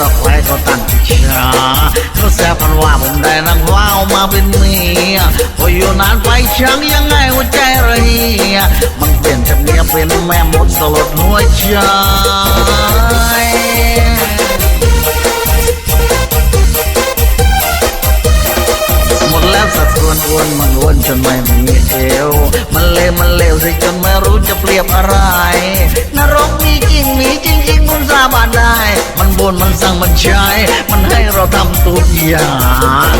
ก็ใครก็ตั้งเชื่อเขาแซ่กันว่าผมได้นางว้าวมาเป็นเมียพออยู่นานไปช้างยังไงหัวใจรเหียมันเปลี่ยนจากเมียเป็นแม่มดสลดหัวใจสัดส่วนอ้วนมันวนจนไม่มีเอวมันเลวมันเลวสิจนไม่รู้จะเปรียบอะไร มีจริงจริงจริงคุณสาบานได้ มันบนมันสั่งมันใช้ มันให้เราทำทุกอย่าง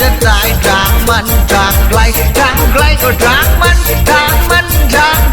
จะตายทางมันทางไกลทางไกลก็ทางมันทางมันทาง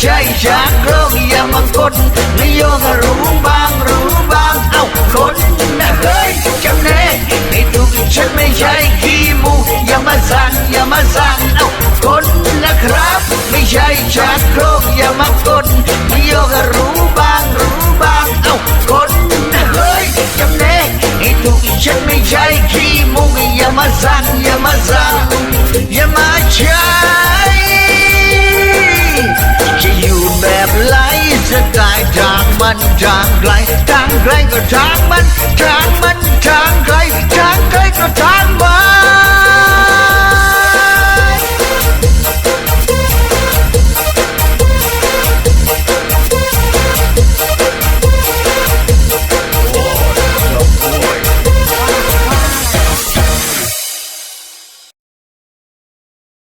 ใช่ชักโรคอย่ามากดไม่โยกรู้บางรู้บางเอ้าคนนะเฮ้ยจำแนกไม่ถูกฉันไม่ใช่ขี้มูกอย่ามาสั่งอย่ามาสั่งเอ้าคนนะครับ ไม่ใช่ชักโรคอย่ามากดไม่โยกรู้บางรู้บางเอ้าคนนะเฮ้ยจำแนกให้ถูกฉันไม่ใช่ขี้มูกอย่ามาสั่งอย่ามาสั่งอย่ามาช้จ มันทางไกลทางไกลก็ทางมันทางมัน